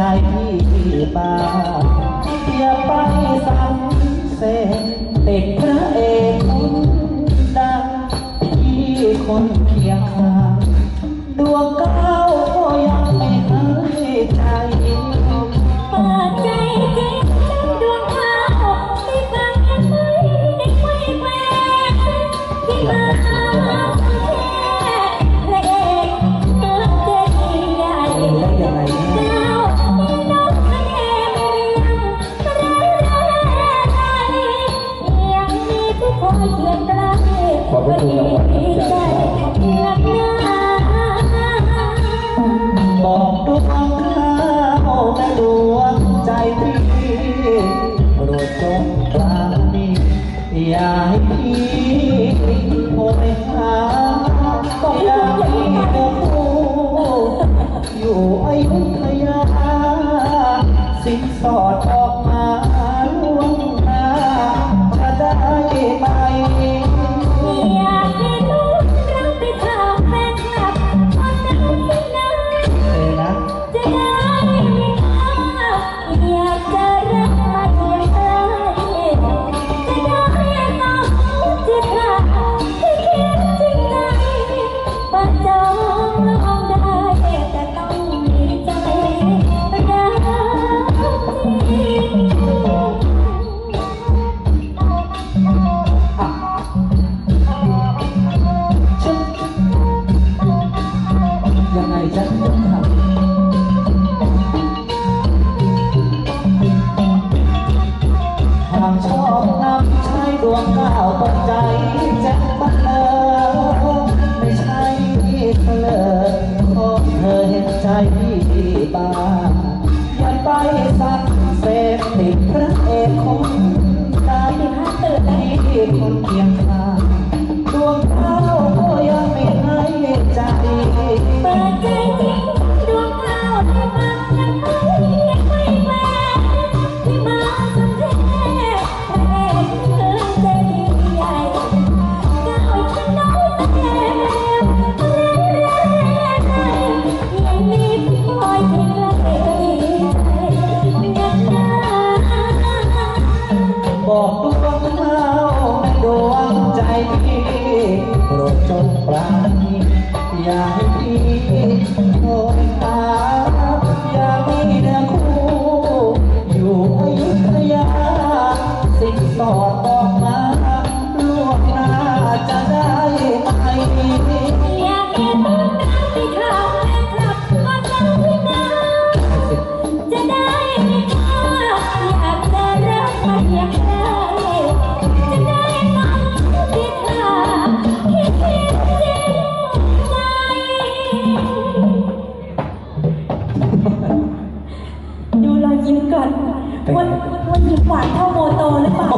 ใจพี่บ้าอย่าไปสั่ง บอกดวงข้าวในดวงใจพี่โปรดจงกลางนี้อย่าให้พี่โหยหต้องยามเนื้อคู่อยู่อยุธยาสินสอดออกมา ก้าวต้ใจแจ็คบันเออไม่ใช่เธอเลขอเธอเห็นใจบ้างย่าไปสักเสพติดพระเอกคนงตายดีฮะตื่นได้คน Wow. ยิ้มก่อนอ้นอ้นหวานเท่าโมโตหรือเปล่า